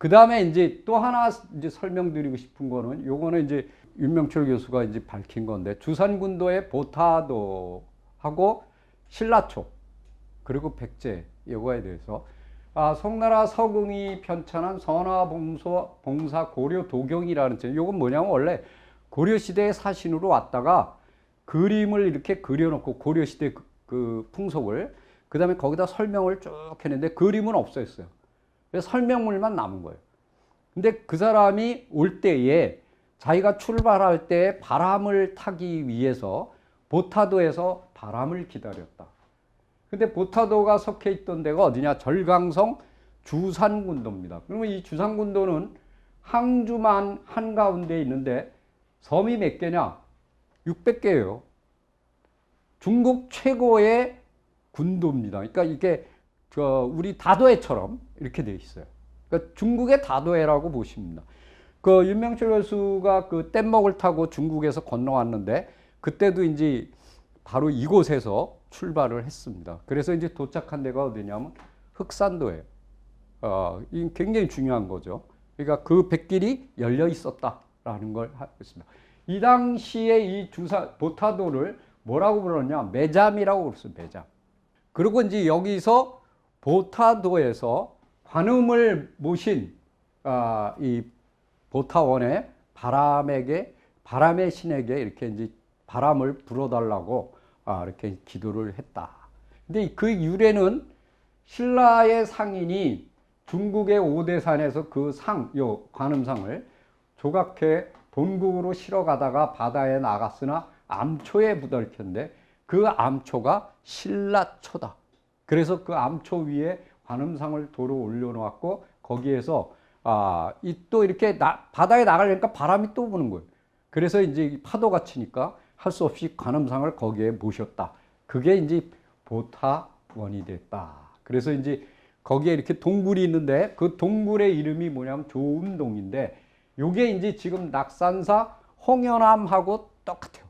그 다음에 이제 또 하나 이제 설명드리고 싶은 거는 요거는 이제 윤명철 교수가 이제 밝힌 건데 주산군도의 보타도하고 신라초 그리고 백제 요거에 대해서 아, 송나라 서궁이 편찬한 선화봉소 봉사 고려 도경이라는 책 요건 뭐냐면 원래 고려 시대의 사신으로 왔다가 그림을 이렇게 그려놓고 고려 시대 그, 그 풍속을 그 다음에 거기다 설명을 쭉 했는데 그림은 없어졌어요. 설명물만 남은 거예요. 근데 그 사람이 올 때에 자기가 출발할 때 바람을 타기 위해서 보타도에서 바람을 기다렸다. 근데 보타도가 속해 있던 데가 어디냐? 절강성 주산군도입니다. 그러면 이 주산군도는 항주만 한가운데 있는데 섬이 몇 개냐? 600개예요. 중국 최고의 군도입니다. 그러니까 이게 저 우리 다도해처럼 이렇게 돼 있어요. 그러니까 중국의 다도해라고 보십니다. 그 윤명철 교수가 그 뗏목을 타고 중국에서 건너왔는데 그때도 이제 바로 이곳에서 출발을 했습니다. 그래서 이제 도착한 데가 어디냐면 흑산도예요. 어, 이 굉장히 중요한 거죠. 그러니까 그 백길이 열려 있었다라는 걸 하고 있습니다. 이 당시에 이 주사 보타도를 뭐라고 불렀냐? 매잠이라고 불렀어요. 매잠. 그리고 이제 여기서 보타도에서 관음을 모신 아, 이 보타원의 바람에게 바람의 신에게 이렇게 이제 바람을 불어달라고 아, 이렇게 기도를 했다. 근데 그 유래는 신라의 상인이 중국의 오대산에서 그 상, 요 관음상을 조각해 본국으로 실어 가다가 바다에 나갔으나 암초에 부덜켰는데 그 암초가 신라초다. 그래서 그 암초 위에 관음상을 도로 올려놓았고 거기에서 아, 이 또 이렇게 나, 바다에 나가려니까 바람이 또 부는 거예요. 그래서 이제 파도가 치니까 할 수 없이 관음상을 거기에 모셨다. 그게 이제 보타원이 됐다. 그래서 이제 거기에 이렇게 동굴이 있는데 그 동굴의 이름이 뭐냐면 조음동인데 요게 이제 지금 낙산사 홍연암하고 똑같아요.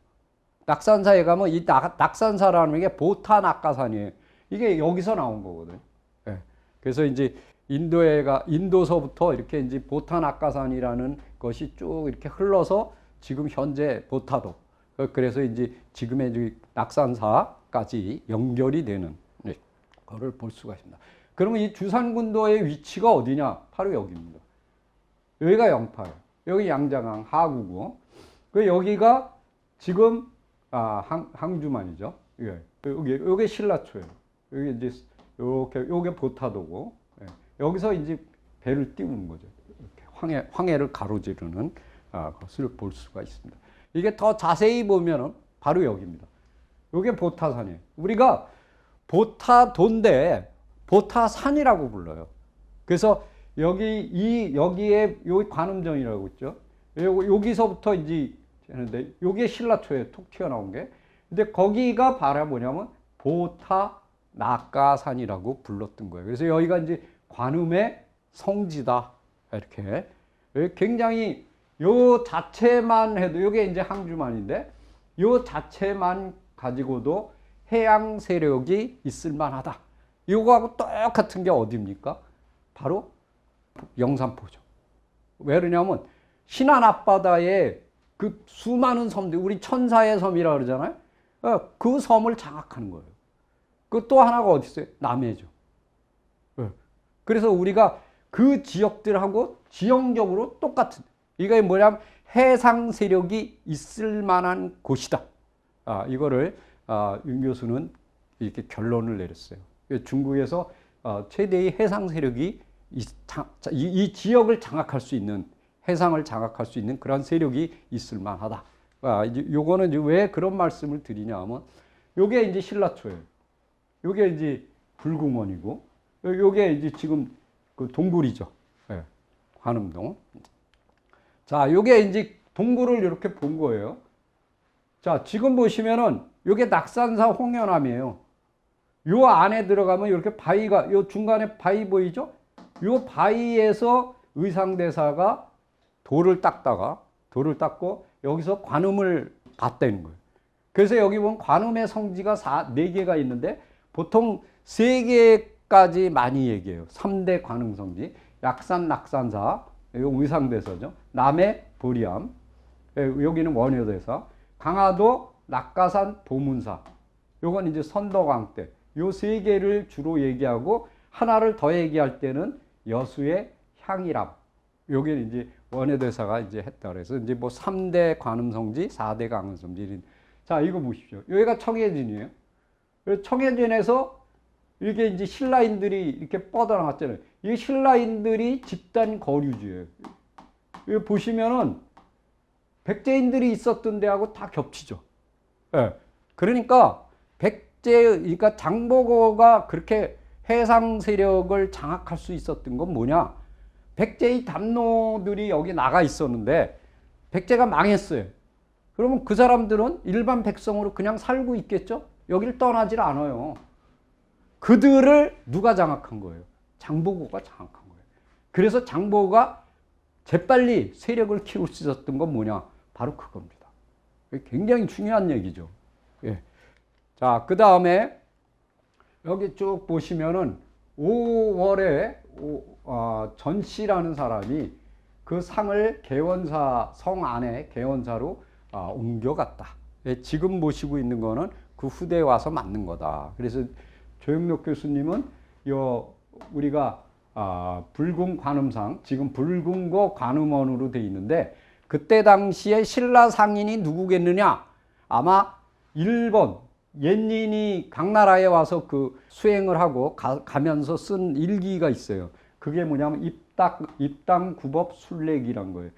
낙산사에 가면 이 낙, 낙산사라는 게 보타 낙가산이에요. 이게 여기서 나온 거거든요. 예. 그래서 이제 인도에가 인도서부터 이렇게 이제 보타 낙가산이라는 것이 쭉 이렇게 흘러서 지금 현재 보타도 어, 그래서 이제 지금의 낙산사까지 연결이 되는 네, 거를 볼 수가 있습니다. 그러면 이 주산군도의 위치가 어디냐? 바로 여기입니다. 여기가 영파예요. 여기 양장항 하구고. 그 여기가 지금 아, 항, 항주만이죠. 예. 여기 여기 신라초예요. 여기 이제 요렇게 요게 보타도고. 예. 여기서 이제 배를 띄우는 거죠. 이렇게 황해 황해를 가로지르는 아, 것을 볼 수가 있습니다. 이게 더 자세히 보면은 바로 여기입니다. 요게 보타산이에요. 우리가 보타도인데 보타산이라고 불러요. 그래서 여기 이 여기에 요 관음정이라고 있죠. 요, 여기서부터 이제 하는데 요게 신라초에 톡 튀어나온 게. 근데 거기가 바로 뭐냐면 보타 낙가산이라고 불렀던 거예요. 그래서 여기가 이제 관음의 성지다. 이렇게 굉장히 요 자체만 해도 요게 이제 항주만인데 요 자체만 가지고도 해양 세력이 있을 만하다. 이거하고 똑같은 게 어디입니까? 바로 영산포죠. 왜 그러냐면 신안 앞바다에 그 수많은 섬들, 우리 천사의 섬이라 그러잖아요. 어, 그 섬을 장악하는 거예요. 그 또 하나가 어디 있어요? 남해죠. 어. 그래서 우리가 그 지역들하고 지형적으로 똑같은, 이게 뭐냐면 해상 세력이 있을 만한 곳이다. 아, 이거를 아, 윤 교수는 이렇게 결론을 내렸어요. 중국에서 어, 최대의 해상 세력이 이, 이, 이, 지역을 장악할 수 있는 해상을 장악할 수 있는 그런 세력이 있을 만하다. 아, 이제 요거는 이제 왜 그런 말씀을 드리냐면 요게 이제 신라초예요. 요게 이제 불궁원이고 요게 이제 지금 그 동굴이죠. 예, 관음동. 자, 요게 이제 동굴을 이렇게 본 거예요. 자, 지금 보시면은 요게 낙산사 홍연암이에요. 요 안에 들어가면 이렇게 바위가 요 중간에 바위 보이죠? 요 바위에서 의상대사가 돌을 닦다가 돌을 닦고 여기서 관음을 봤다는 거예요. 그래서 여기 보면 관음의 성지가 4, 4개가 있는데 보통 3개까지 많이 얘기해요. 3대 관음 성지. 약산 낙산사 의상대사죠. 남해 보리암 예, 여기는 원효대사. 강화도 낙가산 보문사. 요건 이제 선덕왕 때. 요 세 개를 주로 얘기하고 하나를 더 얘기할 때는 여수의 향이람. 요게 이제 원효대사가 이제 했다 그래서 이제 뭐 3대 관음성지, 4대 강음성지. 이런. 자, 이거 보십시오. 여기가 청해진이에요. 그래서 청해진에서 이게 이제 신라인들이 이렇게 뻗어나갔잖아요. 이 신라인들이 집단 거류지예요. 여기 보시면은 백제인들이 있었던 데하고 다 겹치죠. 예. 그러니까 백제, 그러니까 장보고가 그렇게 해상 세력을 장악할 수 있었던 건 뭐냐? 백제의 담노들이 여기 나가 있었는데 백제가 망했어요. 그러면 그 사람들은 일반 백성으로 그냥 살고 있겠죠? 여기를 떠나질 않아요. 그들을 누가 장악한 거예요? 장보고가 장악한 거예요. 그래서 장보고가 재빨리 세력을 키울 수 있었던 건 뭐냐? 바로 그겁니다. 굉장히 중요한 얘기죠. 예. 자, 그 다음에 여기 쭉 보시면은 5월에 어, 전 씨라는 사람이 그 상을 개원사 성 안에 개원사로 어, 옮겨갔다. 예, 지금 보시고 있는 거는 그 후대에 와서 맞는 거다. 그래서 조영록 교수님은 요 우리가 아, 불궁 관음상 지금 불궁고 관음원으로 돼 있는데 그때 당시에 신라 상인이 누구겠느냐? 아마 일본 옛인이 강나라에 와서 그 수행을 하고 가, 가면서 쓴 일기가 있어요. 그게 뭐냐면 입당 입당 구법 순례기란 거예요.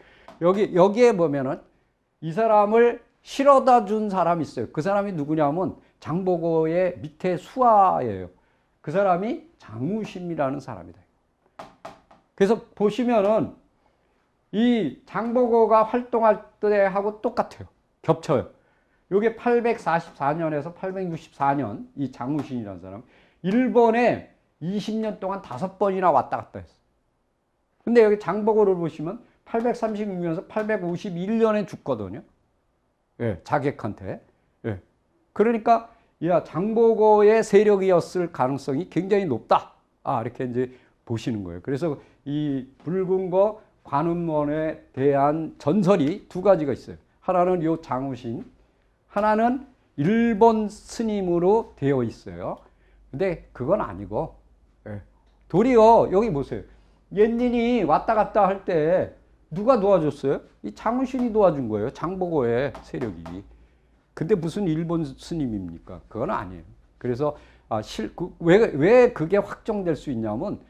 여기 여기에 보면은 이 사람을 실어다 준 사람이 있어요. 그 사람이 누구냐면 장보고의 밑에 수하예요. 그 사람이 장우심이라는 사람이다. 그래서 보시면은 이 장보고가 활동할 때하고 똑같아요. 겹쳐요. 요게 844년에서 864년 이 장우신이라는 사람 일본에 20년 동안 다섯 번이나 왔다 갔다 했어. 근데 여기 장보고를 보시면 836년에서 851년에 죽거든요. 예, 자객한테. 예. 그러니까 야 장보고의 세력이었을 가능성이 굉장히 높다. 아 이렇게 이제 보시는 거예요. 그래서 이 붉은거 관음원에 대한 전설이 두 가지가 있어요. 하나는 요 장우신, 하나는 일본 스님으로 되어 있어요. 근데 그건 아니고 예. 도리어 여기 보세요. 옛인이 왔다 갔다 할 때 누가 도와줬어요? 이 장우신이 도와준 거예요. 장보고의 세력이. 근데 무슨 일본 스님입니까? 그건 아니에요. 그래서 아, 실, 그, 왜, 왜 그게 확정될 수 있냐면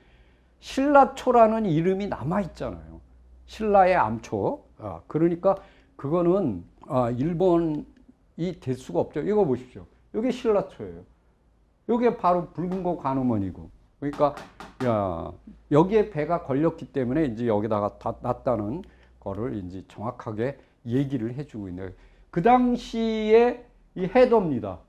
신라초라는 이름이 남아 있잖아요. 신라의 암초. 아, 그러니까 그거는 아, 일본이 될 수가 없죠. 이거 보십시오. 이게 신라초예요. 이게 바로 붉은고 관음원이고. 그러니까 야, 여기에 배가 걸렸기 때문에 이제 여기다가 다 놨다는 거를 이제 정확하게 얘기를 해주고 있는. 그 당시에 이 해도입니다.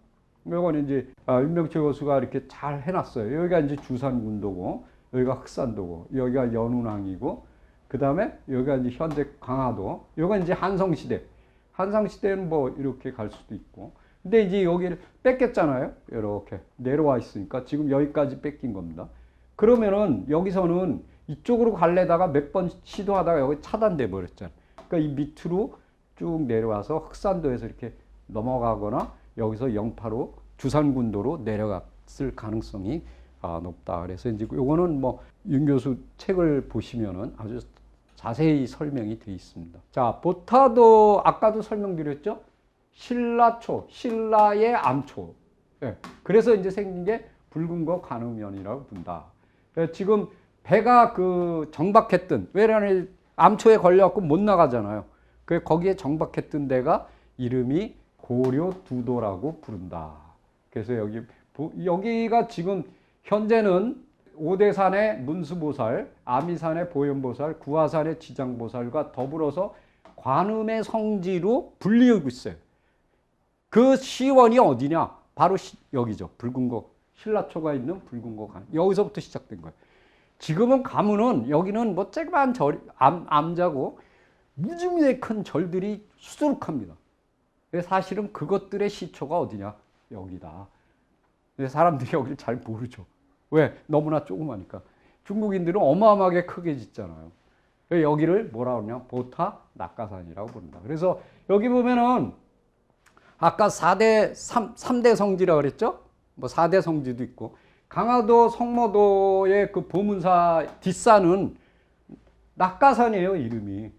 이건 이제 아, 윤명철 교수가 이렇게 잘 해놨어요. 여기가 이제 주산군도고, 여기가 흑산도고, 여기가 연운항이고, 그 다음에 여기가 이제 현대 강화도, 여기가 이제 한성시대. 한성시대는 뭐 이렇게 갈 수도 있고. 근데 이제 여기를 뺏겼잖아요. 이렇게 내려와 있으니까 지금 여기까지 뺏긴 겁니다. 그러면은 여기서는 이쪽으로 갈래다가 몇 번 시도하다가 여기 차단돼 버렸잖아요. 그러니까 이 밑으로 쭉 내려와서 흑산도에서 이렇게 넘어가거나 여기서 영파로 주산군도로 내려갔을 가능성이 아, 높다. 그래서 이제 요거는 뭐 윤 교수 책을 보시면은 아주 자세히 설명이 되어 있습니다. 자, 보타도 아까도 설명드렸죠? 신라초, 신라의 암초. 예. 그래서 이제 생긴 게 붉은 거 관음연이라고 부른다. 예, 지금 배가 그 정박했던 왜냐면 암초에 걸려갖고 못 나가잖아요. 그 거기에 정박했던 데가 이름이 고려 두도라고 부른다. 그래서 여기 여기가 지금 현재는 오대산의 문수보살, 아미산의 보현보살, 구화산의 지장보살과 더불어서 관음의 성지로 불리고 있어요. 그 시원이 어디냐? 바로 시, 여기죠. 붉은 거 신라초가 있는 붉은 거 간. 여기서부터 시작된 거예요. 지금은 가문은 여기는 뭐 쬐그만 절 암, 암자고 무지무지 큰 절들이 수두룩합니다. 사실은 그것들의 시초가 어디냐? 여기다. 사람들이 여기를 잘 모르죠. 왜? 너무나 조그마니까. 중국인들은 어마어마하게 크게 짓잖아요. 여기를 뭐라 그러냐? 보타 낙가산이라고 부른다. 그래서 여기 보면은 아까 4대 3, 삼대 성지라 그랬죠? 뭐 4대 성지도 있고 강화도 성모도의 그 보문사 뒷산은 낙가산이에요, 이름이.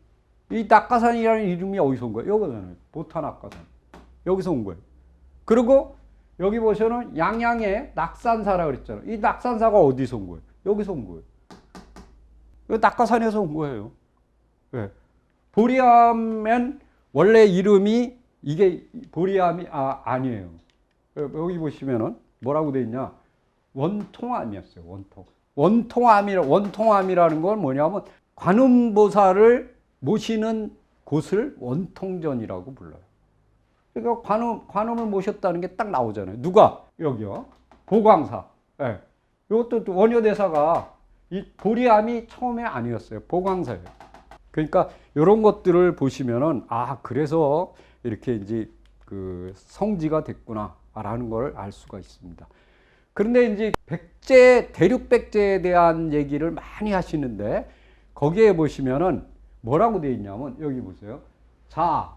이 낙가산이라는 이름이 어디서 온 거예요? 여기잖아요. 보타 낙가산. 여기서 온 거예요. 그리고 여기 보시면 양양에 낙산사라 그랬잖아요. 이 낙산사가 어디서 온 거예요? 여기서 온 거예요. 이 낙가산에서 온 거예요. 예. 보리암은 원래 이름이 이게 보리암이 아, 아니에요. 여기 보시면은 뭐라고 돼 있냐? 원통암이었어요. 원통. 원통암이 원통암이라는 건 뭐냐면 관음보살을 모시는 곳을 원통전이라고 불러요. 그러니까 관음 관음을 모셨다는 게 딱 나오잖아요. 누가 여기요? 보광사. 예. 이것도 또 원효대사가 이 보리암이 처음에 아니었어요. 보광사예요. 그러니까 이런 것들을 보시면은 아 그래서 이렇게 이제 그 성지가 됐구나라는 걸 알 수가 있습니다. 그런데 이제 백제 대륙 백제에 대한 얘기를 많이 하시는데 거기에 보시면은 뭐라고 되어 있냐면 여기 보세요. 자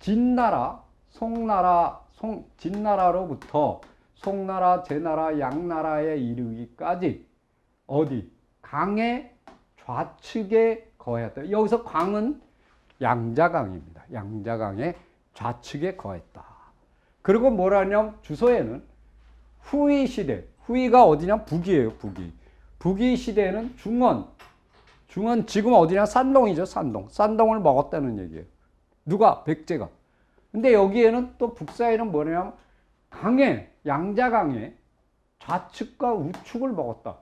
진나라, 송나라, 송 진나라로부터 송나라, 제나라, 양나라에 이르기까지 어디 강의 좌측에 거했다. 여기서 강은 양자강입니다. 양자강의 좌측에 거했다. 그리고 뭐라냐면 주소에는 후이 시대, 후이가 어디냐 북이에요, 북이. 북이 시대에는 중원, 중원 지금 어디냐 산동이죠, 산동. 산동을 먹었다는 얘기예요. 누가? 백제가. 근데 여기에는 또 북사에는 뭐냐면 강에, 양자강에 좌측과 우측을 먹었다.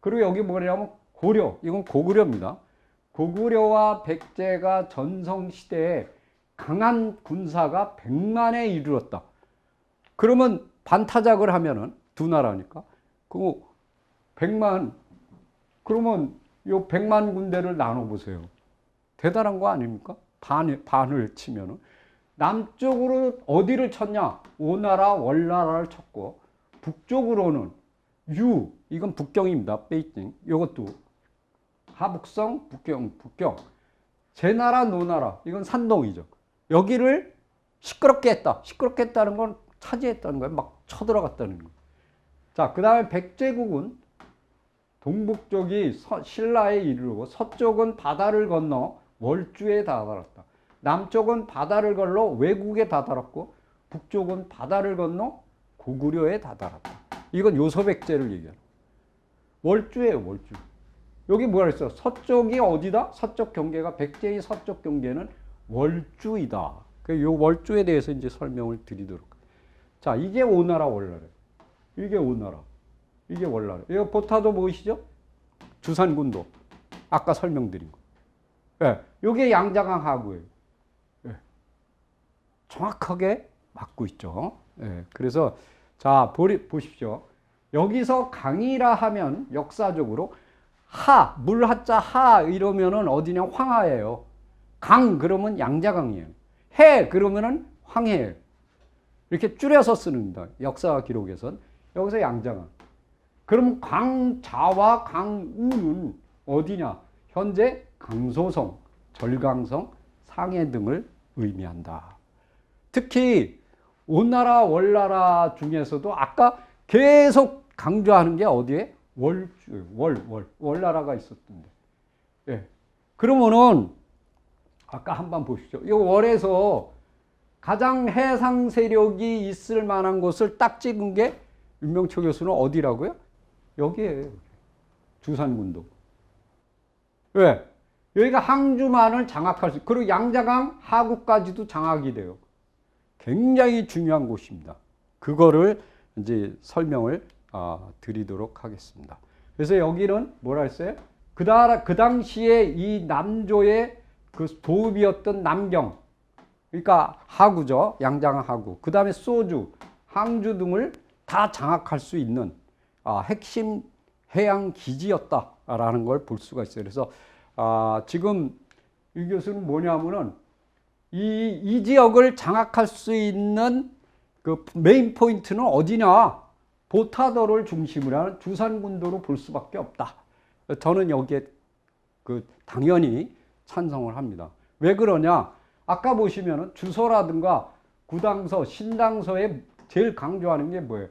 그리고 여기 뭐냐면 고려, 이건 고구려입니다. 고구려와 백제가 전성시대에 강한 군사가 100만에 이르렀다. 그러면 반타작을 하면은 두 나라니까. 그 100만, 그러면 요 100만 군대를 나눠 보세요. 대단한 거 아닙니까? 반, 반을 치면은. 남쪽으로 어디를 쳤냐? 오나라, 월나라를 쳤고, 북쪽으로는 유, 이건 북경입니다. 베이징. 이것도 하북성, 북경, 북경. 제 나라, 노 나라. 이건 산동이죠. 여기를 시끄럽게 했다. 시끄럽게 했다는 건 차지했다는 거예요. 막 쳐들어갔다는 거예요. 자, 그 다음에 백제국은 동북쪽이 서- 신라에 이르고 서쪽은 바다를 건너 월주에 다다랐다. 남쪽은 바다를 건너 외국에 다다랐고 북쪽은 바다를 건너 고구려에 다다랐다. 이건 요소백제를 얘기하는 월주예요, 월주. 여기 뭐라 했어? 서쪽이 어디다? 서쪽 경계가 백제의 서쪽 경계는 월주이다. 그 요 월주에 대해서 이제 설명을 드리도록. 자, 이게 오나라 월나라. 이게 오나라. 이게 월나라. 이거 보타도 보이시죠? 주산군도. 아까 설명드린 거. 예. 요게 양자강 하구예요. 예. 정확하게 맞고 있죠. 예. 그래서 자, 보리, 보십시오. 여기서 강이라 하면 역사적으로 하, 물 하자 하 이러면은 어디냐 황하예요. 강 그러면 양자강이에요. 해 그러면은 황해예요. 이렇게 줄여서 쓰는다. 역사 기록에선 여기서 양자강. 그럼 강자와 강우는 어디냐? 현재 강소성, 절강성, 상해 등을 의미한다. 특히 온나라 월나라 중에서도 아까 계속 강조하는 게 어디에 월주 월월 월나라가 있었던데. 예. 그러면은 아까 한 번 보시죠. 이 월에서 가장 해상 세력이 있을 만한 곳을 딱 찍은 게 윤명초 교수는 어디라고요? 여기에요. 주산군도. 왜? 여기가 항주만을 장악할 수, 그리고 양자강 하구까지도 장악이 돼요. 굉장히 중요한 곳입니다. 그거를 이제 설명을 아, 드리도록 하겠습니다. 그래서 여기는 뭐라 했어요? 그, 다, 그 당시에 이 남조의 그 도읍이었던 남경, 그러니까 하구죠. 양장 하구. 그 다음에 소주, 항주 등을 다 장악할 수 있는 아, 핵심 해양 기지였다라는 걸 볼 수가 있어요. 그래서 아, 지금 이 교수는 뭐냐면은 이, 이 지역을 장악할 수 있는 그 메인 포인트는 어디냐? 보타도를 중심으로 하는 주산군도로 볼 수밖에 없다. 저는 여기에 그 당연히 찬성을 합니다. 왜 그러냐? 아까 보시면은 주소라든가 구당서, 신당서에 제일 강조하는 게 뭐예요?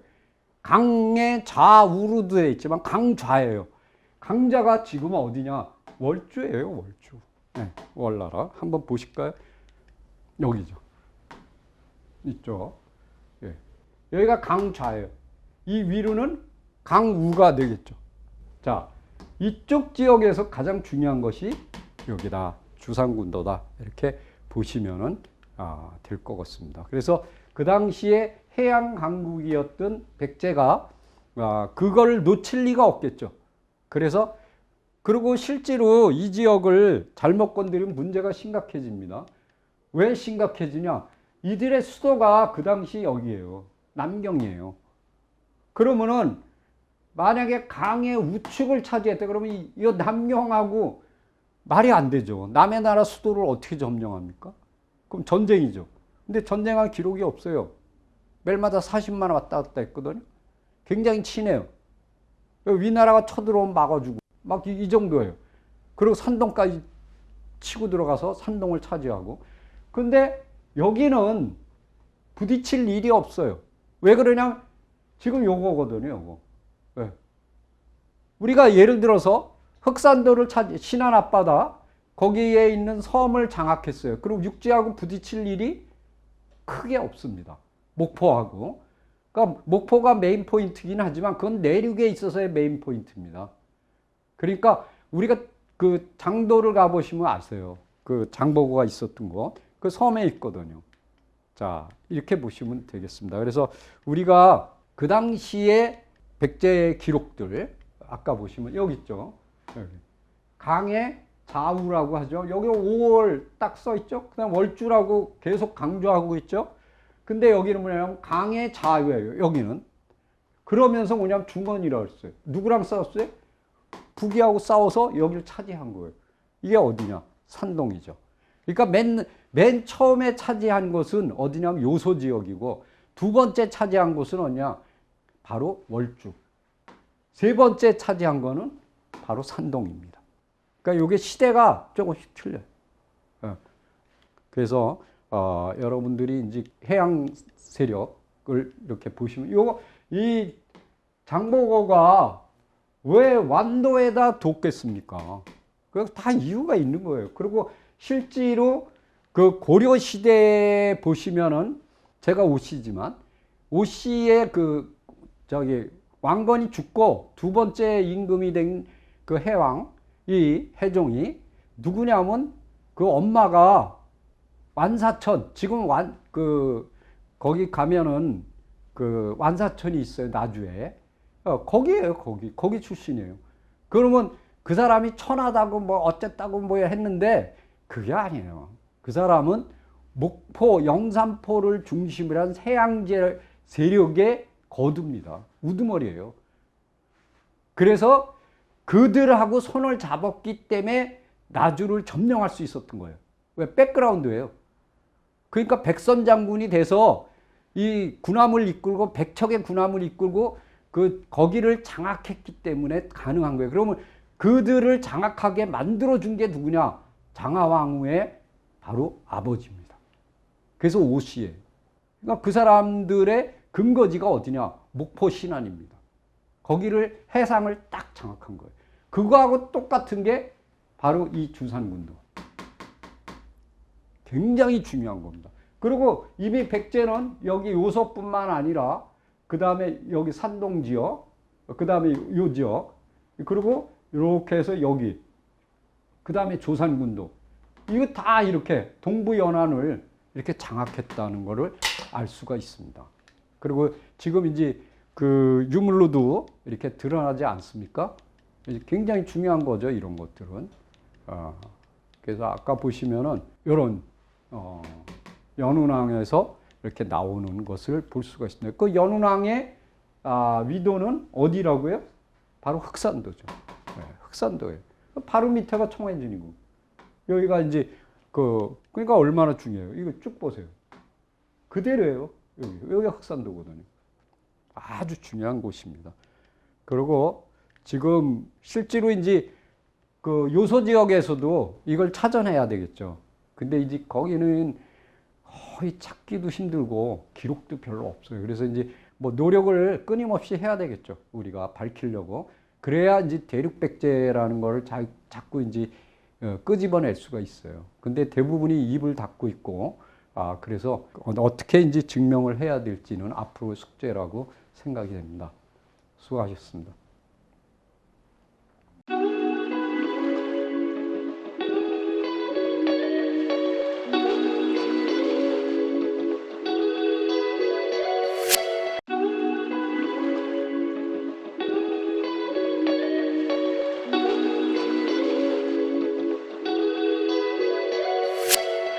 강의 좌우로 되어 있지만 강좌예요. 강자가 지금 어디냐? 월주예요, 월주. 네, 월나라. 한번 보실까요? 여기죠. 있죠. 예. 여기가 강좌예요. 이 위로는 강우가 되겠죠. 자, 이쪽 지역에서 가장 중요한 것이 여기다. 주상군도다. 이렇게 보시면은 아, 될 것 같습니다. 그래서 그 당시에 해양 강국이었던 백제가 아, 그걸 놓칠 리가 없겠죠. 그래서 그리고 실제로 이 지역을 잘못 건드리면 문제가 심각해집니다. 왜 심각해지냐? 이들의 수도가 그 당시 여기에요. 남경이에요. 그러면은 만약에 강의 우측을 차지했다 그러면 이, 이 남경하고 말이 안 되죠. 남의 나라 수도를 어떻게 점령합니까? 그럼 전쟁이죠. 근데 전쟁한 기록이 없어요. 매일마다 40만 원 왔다 갔다 했거든요. 굉장히 친해요. 위나라가 쳐들어오면 막아주고 막 이 정도예요. 그리고 산동까지 치고 들어가서 산동을 차지하고. 근데 여기는 부딪힐 일이 없어요. 왜 그러냐? 지금 요거거든요, 요거. 왜? 우리가 예를 들어서 흑산도를 차지, 신안 앞바다, 거기에 있는 섬을 장악했어요. 그리고 육지하고 부딪힐 일이 크게 없습니다. 목포하고. 그러니까 목포가 메인 포인트긴 하지만 그건 내륙에 있어서의 메인 포인트입니다. 그러니까 우리가 그 장도를 가보시면 아세요. 그 장보고가 있었던 거. 그 섬에 있거든요. 자, 이렇게 보시면 되겠습니다. 그래서 우리가 그 당시에 백제의 기록들, 아까 보시면 여기 있죠. 여기. 강의 좌우라고 하죠. 여기 5월 딱 써 있죠. 그다음 월주라고 계속 강조하고 있죠. 근데 여기는 뭐냐면 강의 좌우예요. 여기는. 그러면서 뭐냐면 중원이라고 했어요. 누구랑 싸웠어요? 북이하고 싸워서 여기를 차지한 거예요. 이게 어디냐? 산동이죠. 그러니까 맨, 맨 처음에 차지한 곳은 어디냐면 요소 지역이고 두 번째 차지한 곳은 어디냐? 바로 월주. 세 번째 차지한 거는 바로 산동입니다. 그러니까 이게 시대가 조금씩 틀려요. 어. 그래서 어, 여러분들이 이제 해양 세력을 이렇게 보시면 요거 이 장보고가 왜 완도에다 뒀겠습니까? 그다 이유가 있는 거예요. 그리고 실제로 그 고려 시대에 보시면은 제가 오씨지만 오씨의 그 저기 왕건이 죽고 두 번째 임금이 된 그 해왕 이 해종이 누구냐면 그 엄마가 완사천 지금 완 그 거기 가면은 그 완사천이 있어요 나주에. 어, 거기에요 거기. 거기 출신이에요. 그러면 그 사람이 천하다고 뭐 어쨌다고 뭐 했는데 그게 아니에요. 그 사람은 목포 영산포를 중심으로 한 세양제 세력의 거두입니다 우두머리예요 그래서 그들하고 손을 잡았기 때문에 나주를 점령할 수 있었던 거예요. 왜? 백그라운드예요. 그러니까 백선 장군이 돼서 이 군함을 이끌고 백척의 군함을 이끌고 그 거기를 장악했기 때문에 가능한 거예요. 그러면 그들을 장악하게 만들어 준 게 누구냐? 장하왕후의 바로 아버지입니다. 그래서 오씨예요. 그러니까 그 사람들의 근거지가 어디냐? 목포 신안입니다. 거기를 해상을 딱 장악한 거예요. 그거하고 똑같은 게 바로 이 주산군도. 굉장히 중요한 겁니다. 그리고 이미 백제는 여기 요소뿐만 아니라 그 다음에 여기 산동 지역, 그 다음에 요 지역, 그리고 이렇게 해서 여기, 그 다음에 조산군도. 이거 다 이렇게 동부 연안을 이렇게 장악했다는 것을 알 수가 있습니다. 그리고 지금 이제 그 유물로도 이렇게 드러나지 않습니까? 굉장히 중요한 거죠, 이런 것들은. 어, 그래서 아까 보시면은 이런 어, 연운항에서 이렇게 나오는 것을 볼 수가 있습니다. 그 연운항의 아, 위도는 어디라고요? 바로 흑산도죠. 네, 흑산도예요. 바로 밑에가 청해진이고 여기가 이제 그 그러니까 얼마나 중요해요. 이거 쭉 보세요. 그대로예요. 여기 여기가 흑산도거든요. 아주 중요한 곳입니다. 그리고 지금 실제로 이제 그 요소 지역에서도 이걸 찾아내야 되겠죠. 근데 이제 거기는 거의 찾기도 힘들고 기록도 별로 없어요. 그래서 이제 뭐 노력을 끊임없이 해야 되겠죠. 우리가 밝히려고. 그래야 이제 대륙백제라는 걸 자, 자꾸 이제 어, 끄집어낼 수가 있어요. 근데 대부분이 입을 닫고 있고, 아, 그래서 어떻게 이제 증명을 해야 될지는 앞으로 숙제라고 생각이 됩니다. 수고하셨습니다.